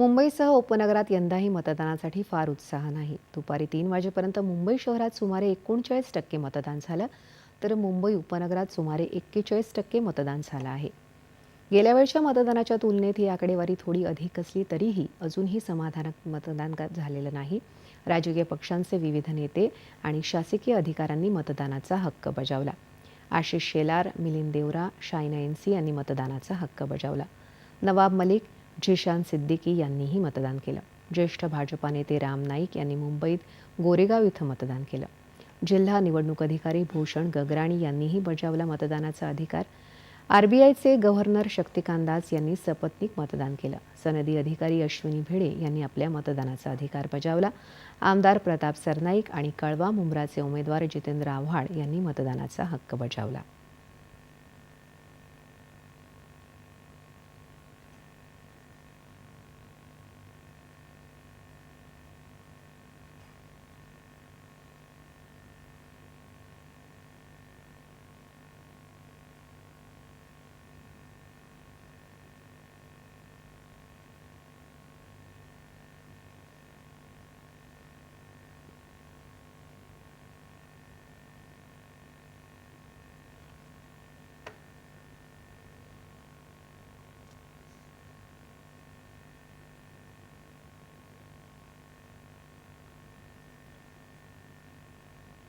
मुंबईसह उपनगरात यंदाही मतदानासाठी फार उत्साह नाही. दुपारी तीन वाजेपर्यंत मुंबई शहरात सुमारे एकोणचाळीस टक्के मतदान झालं तर मुंबई उपनगरात सुमारे एक्केचाळीस टक्के मतदान झालं आहे. गेल्या वेळच्या मतदानाच्या तुलनेत ही आकडेवारी थोडी अधिक असली तरीही अजूनही समाधानक मतदान झालेलं नाही. राजकीय पक्षांचे विविध नेते आणि शासकीय अधिकाऱ्यांनी मतदानाचा हक्क बजावला. आशिष शेलार मिलिंद देवरा शायना एनसी यांनी मतदानाचा हक्क बजावला. नवाब मलिक झिशान सिद्दीकी यांनीही मतदान केलं. ज्येष्ठ भाजपा नेते राम नाईक यांनी मुंबईत गोरेगाव इथं मतदान केलं. जिल्हा निवडणूक अधिकारी भूषण गगराणी यांनीही बजावला मतदानाचा अधिकार. आरबीआयचे गव्हर्नर शक्तिकांत दास यांनी सपत्नीक मतदान केलं. सनदी अधिकारी अश्विनी भिडे यांनी आपल्या मतदानाचा अधिकार बजावला. आमदार प्रताप सरनाईक आणि कळवा मुंब्राचे उमेदवार जितेंद्र आव्हाड यांनी मतदानाचा हक्क बजावला.